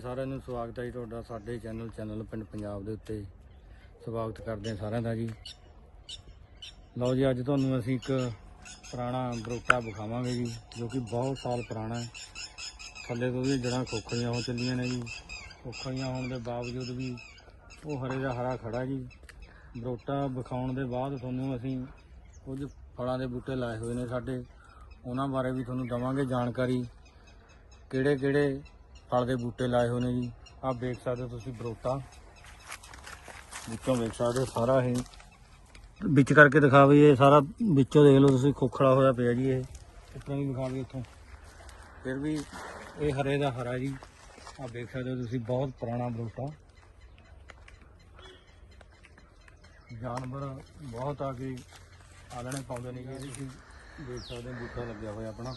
ਸਾਰਿਆਂ ਨੂੰ ਸਵਾਗਤ ਹੈ ਜੀ ਤੁਹਾਡਾ ਸਾਡੇ ਚੈਨਲ ਚੈਨਲ ਪਿੰਡ ਪੰਜਾਬ ਦੇ ਉੱਤੇ। ਸਵਾਗਤ ਕਰਦੇ ਹਾਂ ਸਾਰਿਆਂ ਦਾ ਜੀ। ਲਓ ਜੀ, ਅੱਜ ਤੁਹਾਨੂੰ ਅਸੀਂ ਇੱਕ ਪੁਰਾਣਾ ਬਰੋਟਾ ਵਿਖਾਵਾਂਗੇ ਜੀ, ਜੋ ਕਿ ਬਹੁਤ ਸਾਲ ਪੁਰਾਣਾ ਹੈ। ਥੱਲੇ ਤੋਂ ਵੀ ਜੜਾਂ ਖੋਖਲੀਆਂ ਹੋ ਚੱਲੀਆਂ ਨੇ ਜੀ। ਖੋਖਲੀਆਂ ਹੋਣ ਦੇ ਬਾਵਜੂਦ ਵੀ ਉਹ ਹਰੇ ਦਾ ਹਰਾ ਖੜਾ ਜੀ। ਬਰੋਟਾ ਵਿਖਾਉਣ ਦੇ ਬਾਅਦ ਤੁਹਾਨੂੰ ਅਸੀਂ ਕੁਝ ਫਲਾਂ ਦੇ ਬੂਟੇ ਲਾਏ ਹੋਏ ਨੇ ਸਾਡੇ। ਉਹਨਾਂ ਬਾਰੇ ਵੀ ਤੁਹਾਨੂੰ ਦਵਾਂਗੇ ਜਾਣਕਾਰੀ। ਕਿਹੜੇ ਕਿਹੜੇ ਫਲ ਦੇ ਬੂਟੇ ਲਾਏ ਹੋਏ ਨੇ ਜੀ। ਆਹ ਵੇਖ ਸਕਦੇ ਹੋ ਤੁਸੀਂ ਬਰੋਟਾ। ਵਿੱਚੋਂ ਵੇਖ ਸਕਦੇ ਹੋ ਸਾਰਾ ਇਹ। ਵਿੱਚ ਕਰਕੇ ਦਿਖਾ ਵੀ ਇਹ ਸਾਰਾ ਵਿੱਚੋਂ ਦੇਖ ਲਓ ਤੁਸੀਂ, ਖੋਖਲਾ ਹੋਇਆ ਪਿਆ ਜੀ ਇਹ। ਉੱਪਰੋਂ ਵੀ ਦਿਖਾ ਵੀ ਇੱਥੋਂ। ਫਿਰ ਵੀ ਇਹ ਹਰੇ ਦਾ ਹਰਾ ਜੀ। ਆਹ ਵੇਖ ਸਕਦੇ ਹੋ ਤੁਸੀਂ, ਬਹੁਤ ਪੁਰਾਣਾ ਬਰੋਟਾ। ਜਾਨਵਰ ਬਹੁਤ ਆ ਕੇ ਆਲਣੇ ਪਾਉਂਦੇ ਨੇ ਜੀ। ਇਹਦੇ ਦੇਖ ਸਕਦੇ ਹੋ, ਬੂਟਾ ਲੱਗਿਆ ਹੋਇਆ ਆਪਣਾ।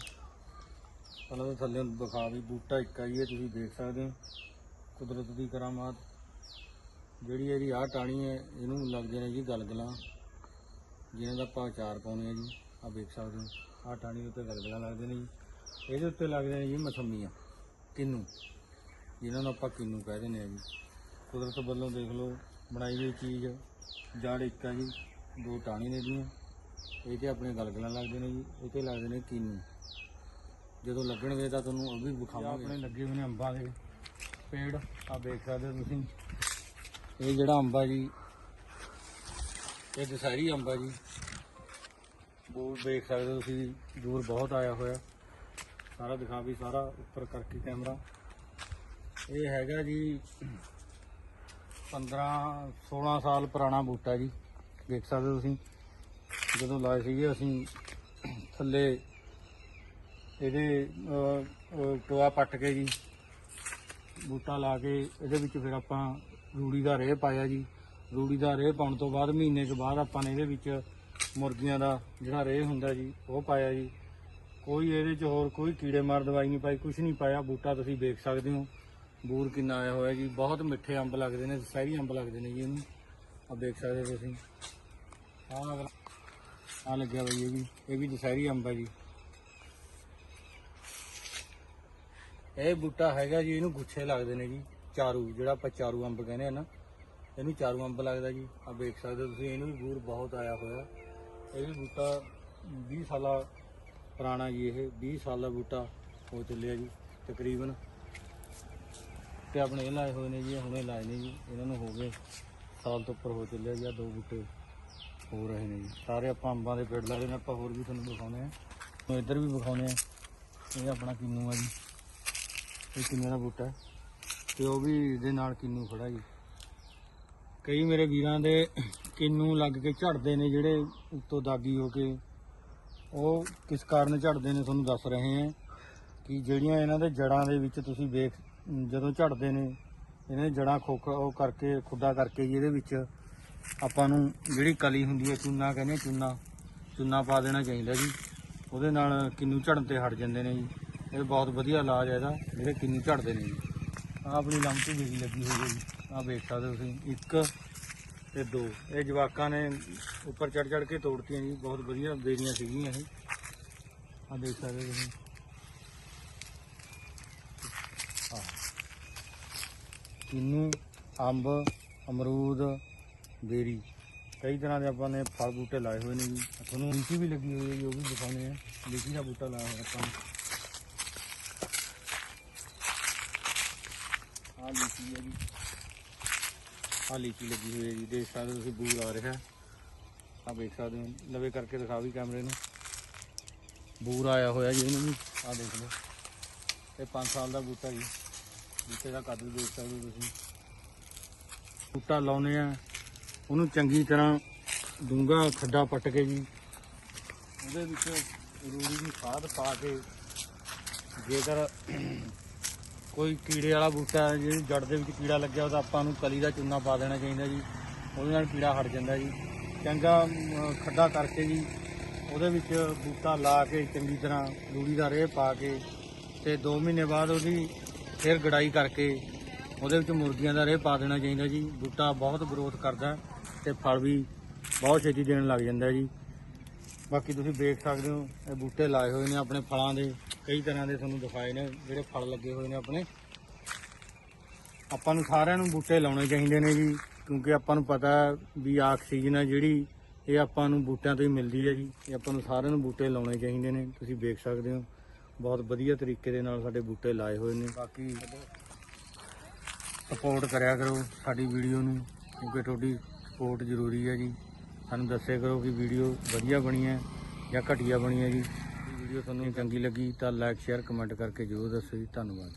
ਪਹਿਲਾਂ ਤਾਂ ਥੱਲੇ ਦਿਖਾ ਵੀ ਬੂਟਾ ਇੱਕ ਆ ਜੀ, ਇਹ ਤੁਸੀਂ ਦੇਖ ਸਕਦੇ ਹੋ। ਕੁਦਰਤ ਦੀ ਕਰਾਮਾਤ ਜਿਹੜੀ ਇਹਦੀ ਆਹ ਟਾਣੀ ਹੈ, ਇਹਨੂੰ ਲੱਗਦੇ ਨੇ ਜੀ ਗਲਗਲਾਂ। ਜਿਹਨਾਂ ਦਾ ਆਪਾਂ ਅਚਾਰ ਪਾਉਂਦੇ ਆ ਜੀ, ਆਹ ਵੇਖ ਸਕਦੇ ਹੋ। ਆਹ ਟਾਣੀ ਉੱਤੇ ਗਲਗਲਾਂ ਲੱਗਦੇ ਨੇ ਜੀ। ਇਹਦੇ ਉੱਤੇ ਲੱਗਦੇ ਨੇ ਜੀ ਮਸੰਮੀਆਂ, ਕਿੰਨੂ। ਜਿਹਨਾਂ ਨੂੰ ਆਪਾਂ ਕਿੰਨੂ ਕਹਿ ਦਿੰਦੇ ਆ ਜੀ। ਕੁਦਰਤ ਵੱਲੋਂ ਦੇਖ ਲਓ, ਬਣਾਈ ਹੋਈ ਚੀਜ਼, ਜੜ ਇੱਕ ਆ ਜੀ, ਦੋ ਟਾਣੀ ਨੇ ਦੀਆਂ ਇਹ ਤੇ ਆਪਣੇ ਗਲਗਲਾਂ ਲੱਗਦੇ ਨੇ ਜੀ, ਇਹ ਤੇ ਲੱਗਦੇ ਨੇ ਕਿੰਨੂ। ਜਦੋਂ ਲੱਗਣਗੇ ਤਾਂ ਤੁਹਾਨੂੰ ਉਹ ਵੀ ਵਿਖਾਵਾਂਗੇ। ਆਪਣੇ ਲੱਗੇ ਹੋਏ ਨੇ ਅੰਬਾਂ ਦੇ ਪੇੜ ਆ ਦੇਖ ਸਕਦੇ ਹੋ ਤੁਸੀਂ। ਇਹ ਜਿਹੜਾ ਅੰਬਾ ਜੀ ਇਹ ਦਸਹਿਰੀ ਅੰਬਾ ਜੀ। ਦੂਰ ਦੇਖ ਸਕਦੇ ਹੋ ਤੁਸੀਂ ਦੂਰ ਬਹੁਤ ਆਇਆ ਹੋਇਆ। ਸਾਰਾ ਦਿਖਾ ਵੀ ਸਾਰਾ ਉੱਪਰ ਕਰਕੇ ਕੈਮਰਾ। ਇਹ ਹੈਗਾ ਜੀ 15 16 ਸਾਲ ਪੁਰਾਣਾ ਬੂਟਾ ਜੀ। ਦੇਖ ਸਕਦੇ ਹੋ ਤੁਸੀਂ। ਜਦੋਂ ਲਾਏ ਸੀਗੇ ਅਸੀਂ ਥੱਲੇ ਇਹਦੇ ਟੋਆ ਪੱਟ ਕੇ ਜੀ, ਬੂਟਾ ਲਾ ਕੇ ਇਹਦੇ ਵਿੱਚ ਫਿਰ ਆਪਾਂ ਰੂੜੀ ਦਾ ਰੇਹ ਪਾਇਆ ਜੀ। ਰੂੜੀ ਦਾ ਰੇਹ ਪਾਉਣ ਤੋਂ ਬਾਅਦ ਮਹੀਨੇ ਤੋਂ ਬਾਅਦ ਆਪਾਂ ਨੇ ਇਹਦੇ ਵਿੱਚ ਮੁਰਗੀਆਂ ਦਾ ਜਿਹੜਾ ਰੇਹ ਹੁੰਦਾ ਜੀ, ਉਹ ਪਾਇਆ ਜੀ। ਕੋਈ ਇਹਦੇ 'ਚ ਹੋਰ ਕੋਈ ਕੀੜੇ ਮਾਰ ਦਵਾਈ ਨਹੀਂ ਪਾਈ ਕੁਝ ਨਹੀਂ ਪਾਇਆ। ਬੂਟਾ ਤੁਸੀਂ ਦੇਖ ਸਕਦੇ ਹੋ, ਬੂਰ ਕਿੰਨਾ ਆਇਆ ਹੋਇਆ ਜੀ। ਬਹੁਤ ਮਿੱਠੇ ਅੰਬ ਲੱਗਦੇ ਨੇ, ਸਹਿਰੀ ਅੰਬ ਲੱਗਦੇ ਨੇ ਜੀ ਇਹਨੂੰ। ਆ ਦੇਖ ਸਕਦੇ ਹੋ ਤੁਸੀਂ। ਆਹ ਆ ਲੱਗਿਆ ਬਈ ਇਹ ਵੀ ਇਹ ਵੀ ਦਸ਼ਹਿਰੀ ਅੰਬ ਹੈ ਜੀ। ਇਹ ਬੂਟਾ ਹੈਗਾ ਜੀ, ਇਹਨੂੰ ਗੁੱਛੇ ਲੱਗਦੇ ਨੇ ਜੀ, ਚਾਰੂ, ਜਿਹੜਾ ਆਪਾਂ ਚਾਰੂ ਅੰਬ ਕਹਿੰਦੇ ਆ ਨਾ, ਇਹਨੂੰ ਚਾਰੂ ਅੰਬ ਲੱਗਦਾ ਜੀ। ਆ ਵੇਖ ਸਕਦੇ ਹੋ ਤੁਸੀਂ, ਇਹਨੂੰ ਵੀ ਬੂਰ ਬਹੁਤ ਆਇਆ ਹੋਇਆ। ਇਹ ਵੀ ਬੂਟਾ 20 ਸਾਲਾ ਪੁਰਾਣਾ ਜੀ ਇਹ 20 ਸਾਲ ਦਾ ਬੂਟਾ ਹੋ ਚੱਲਿਆ ਜੀ, ਤਕਰੀਬਨ। ਤੇ ਆਪਣੇ ਇਹ ਲਾਏ ਹੋਏ ਨੇ ਜੀ ਹੁਣੇ ਲਾਏ ਨੇ ਜੀ, ਇਹਨਾਂ ਨੂੰ ਹੋ ਗਏ ਸਾਲ ਤੋਂ ਉੱਪਰ ਹੋ ਚੱਲਿਆ ਜੀ ਆ ਦੋ ਬੂਟੇ ਹੋ ਰਹੇ ਨੇ ਜੀ। ਸਾਰੇ ਆਪਾਂ ਅੰਬਾਂ ਦੇ ਪੇੜ ਲਾਏ ਨੇ, ਆਪਾਂ ਹੋਰ ਵੀ ਤੁਹਾਨੂੰ ਦਿਖਾਉਣੇ ਆ ਇੱਧਰ ਵੀ ਦਿਖਾਉਣੇ ਆ ਇਹ ਆਪਣਾ ਕਿੰਨੂ ਆ ਜੀ। ਇਹ ਕਿੰਨੇ ਦਾ ਬੂਟਾ ਹੈ। ਤੇ ਉਹ ਵੀ ਇਹਦੇ ਨਾਲ ਕਿੰਨੂ ਖੜਾ ਜੀ। ਕਈ ਮੇਰੇ ਵੀਰਾਂ ਦੇ ਕਿੰਨੂ ਲੱਗ ਕੇ ਝੜਦੇ ਨੇ ਜਿਹੜੇ ਉੱਤੋਂ ਦਾਗੀ ਹੋ ਕੇ। ਉਹ ਕਿਸ ਕਾਰਨ ਝੜਦੇ ਨੇ ਤੁਹਾਨੂੰ ਦੱਸ ਰਹੇ ਹਾਂ ਕਿ ਜਿਹੜੀਆਂ ਇਹਨਾਂ ਦੇ ਜੜਾਂ ਦੇ ਵਿੱਚ ਤੁਸੀਂ ਵੇਖ, ਜਦੋਂ ਝੜਦੇ ਨੇ, ਇਹਨਾਂ ਦੀ ਜੜਾਂ ਖੋਖ ਉਹ ਕਰਕੇ, ਖੁੱਡਾ ਕਰਕੇ ਜੀ ਇਹਦੇ ਵਿੱਚ ਆਪਾਂ ਨੂੰ ਜਿਹੜੀ ਕਲੀ ਹੁੰਦੀ ਹੈ, ਚੂਨਾ ਕਹਿੰਦੇ ਚੂਨਾ। ਚੂਨਾ ਪਾ ਦੇਣਾ ਚਾਹੀਦਾ ਜੀ। ਉਹਦੇ ਨਾਲ ਕਿੰਨੂ ਝੜਨ ਤੇ ਹਟ ਜਾਂਦੇ ਨੇ ਜੀ। ਇਹ ਬਹੁਤ ਵਧੀਆ ਇਲਾਜ ਹੈ ਇਹਦਾ। ਜਿਹੜੇ ਕਿੰਨੂ ਝੜਦੇ ਨੇ ਜੀ। ਆਹ ਆਪਣੀ ਲੰਮਟੀ ਬਿਜਲੀ ਲੱਗੀ ਹੋਈ ਹੈ ਜੀ। ਆਹ ਵੇਖ ਸਕਦੇ ਹੋ ਤੁਸੀਂ। ਇੱਕ ਤੇ ਦੋ। ਇਹ ਜਵਾਕਾਂ ਨੇ ਉੱਪਰ ਚੜ ਚੜ ਕੇ ਤੋੜਤੀਆਂ ਜੀ। ਬਹੁਤ ਵਧੀਆ ਬੇਰੀਆਂ ਸੀਗੀਆਂ ਇਹ। ਆਹ ਦੇਖ ਸਕਦੇ ਹੋ ਤੁਸੀਂ। ਆਹ। ਕਿੰਨੂ ਅੰਬ, ਅਮਰੂਦ, ਬੇਰੀ। ਕਈ ਤਰ੍ਹਾਂ ਦੇ ਆਪਾਂ ਨੇ ਫਲ ਬੂਟੇ ਲਾਏ ਹੋਏ ਨੇ ਜੀ। ਤੁਹਾਨੂੰ ਲੀਚੀ ਵੀ ਲੱਗੀ ਹੋਈ ਹੈ ਜੀ, ਉਹ ਵੀ ਦਿਖਾਉਣੇ ਆ ਲੀਚੀ ਦਾ ਬੂਟਾ ਲਾਇਆ ਹੋਇਆ ਆਪਾਂ ਨੇ ਆਹ ਲੀਚੀ ਹੈ ਜੀ ਆਹ ਲੀਚੀ ਲੱਗੀ ਹੋਈ ਹੈ ਜੀ, ਦੇਖ ਸਕਦੇ ਹੋ ਤੁਸੀਂ, ਬੂਰ ਆ ਰਿਹਾ। ਆਹ ਵੇਖ ਸਕਦੇ ਹੋ ਲਵੇ ਕਰਕੇ ਦਿਖਾ ਵੀ ਕੈਮਰੇ ਨੂੰ। ਬੂਰ ਆਇਆ ਹੋਇਆ ਜੀ ਇਹਨੂੰ ਵੀ, ਆਹ ਦੇਖ ਲਓ। ਇਹ 5 ਸਾਲ ਦਾ ਬੂਟਾ ਜੀ ਬੂਟੇ ਦਾ ਕੱਦ ਦੇਖ ਸਕਦੇ ਹੋ ਤੁਸੀਂ। ਬੂਟਾ ਲਾਉਨੇ ਆ, ਉਹਨੂੰ ਚੰਗੀ ਤਰ੍ਹਾਂ ਡੂੰਘਾ ਖੱਡਾ ਪੱਟ ਕੇ ਜੀ, ਉਹਦੇ ਵਿੱਚ ਰੂੜੀ ਦੀ ਖਾਦ ਪਾ ਕੇ ਜੇਕਰ ਕੋਈ ਕੀੜੇ ਵਾਲਾ ਬੂਟਾ ਹੈ, ਜਿਹੜੀ ਜੜ ਦੇ ਵਿੱਚ ਕੀੜਾ ਲੱਗਿਆ ਉਹਦਾ ਆਪਾਂ ਨੂੰ ਕਲੀ ਦਾ ਚੂਨਾ ਪਾ ਦੇਣਾ ਚਾਹੀਦਾ ਜੀ। ਉਹਦੇ ਨਾਲ ਕੀੜਾ ਹਟ ਜਾਂਦਾ ਜੀ। ਚੰਗਾ ਖੱਡਾ ਕਰਕੇ ਜੀ, ਉਹਦੇ ਵਿੱਚ ਬੂਟਾ ਲਾ ਕੇ ਚੰਗੀ ਤਰ੍ਹਾਂ ਲੂੜੀ ਦਾ ਰੇਹ ਪਾ ਕੇ ਤੇ 2 ਮਹੀਨੇ ਬਾਅਦ ਉਹਦੀ ਫਿਰ ਗੜਾਈ ਕਰਕੇ ਉਹਦੇ ਵਿੱਚ ਮੁਰਗੀਆਂ ਦਾ ਰੇਹ ਪਾ ਦੇਣਾ ਚਾਹੀਦਾ ਜੀ। ਬੂਟਾ ਬਹੁਤ ਗਰੋਥ ਕਰਦਾ ਹੈ ਤੇ ਫਲ ਵੀ ਬਹੁਤ ਛੇਤੀ ਦੇਣ ਲੱਗ ਜਾਂਦਾ ਜੀ। ਬਾਕੀ ਤੁਸੀਂ ਦੇਖ ਸਕਦੇ ਹੋ, ਇਹ ਬੂਟੇ ਲਾਏ ਹੋਏ ਨੇ ਆਪਣੇ ਫਲਾਂ ਦੇ। ਕਈ ਤਰ੍ਹਾਂ ਦੇ ਤੁਹਾਨੂੰ ਦਿਖਾਏ ਨੇ, ਜਿਹੜੇ ਫਲ ਲੱਗੇ ਹੋਏ ਨੇ ਆਪਣੇ। ਆਪਾਂ ਨੂੰ ਸਾਰਿਆਂ ਨੂੰ ਬੂਟੇ ਲਾਉਣੇ ਚਾਹੀਦੇ ਨੇ ਜੀ, ਕਿਉਂਕਿ ਆਪਾਂ ਨੂੰ ਪਤਾ ਵੀ ਆਕਸੀਜਨ ਹੈ ਜਿਹੜੀ, ਇਹ ਆਪਾਂ ਨੂੰ ਬੂਟਿਆਂ ਤੋਂ ਹੀ ਮਿਲਦੀ ਹੈ ਜੀ। ਇਹ ਆਪਾਂ ਨੂੰ ਸਾਰਿਆਂ ਨੂੰ ਬੂਟੇ ਲਾਉਣੇ ਚਾਹੀਦੇ ਨੇ, ਤੁਸੀਂ ਵੇਖ ਸਕਦੇ ਹੋ। ਬਹੁਤ ਵਧੀਆ ਤਰੀਕੇ ਦੇ ਨਾਲ ਸਾਡੇ ਬੂਟੇ ਲਾਏ ਹੋਏ ਨੇ। ਬਾਕੀ ਸਪੋਰਟ ਕਰਿਆ ਕਰੋ ਸਾਡੀ ਵੀਡੀਓ ਨੂੰ, ਕਿਉਂਕਿ ਤੁਹਾਡੀ ਸਪੋਰਟ ਜ਼ਰੂਰੀ ਹੈ ਜੀ। ਸਾਨੂੰ ਦੱਸਿਆ ਕਰੋ ਕਿ ਵੀਡੀਓ ਵਧੀਆ ਬਣੀ ਹੈ ਜਾਂ ਘਟੀਆ ਬਣੀ ਹੈ ਜੀ। ਵੀਡੀਓ ਤੁਹਾਨੂੰ ਚੰਗੀ ਲੱਗੀ ਤਾਂ ਲਾਈਕ ਸ਼ੇਅਰ ਕਮੈਂਟ ਕਰਕੇ ਜ਼ਰੂਰ ਦੱਸੋ ਜੀ। ਧੰਨਵਾਦ।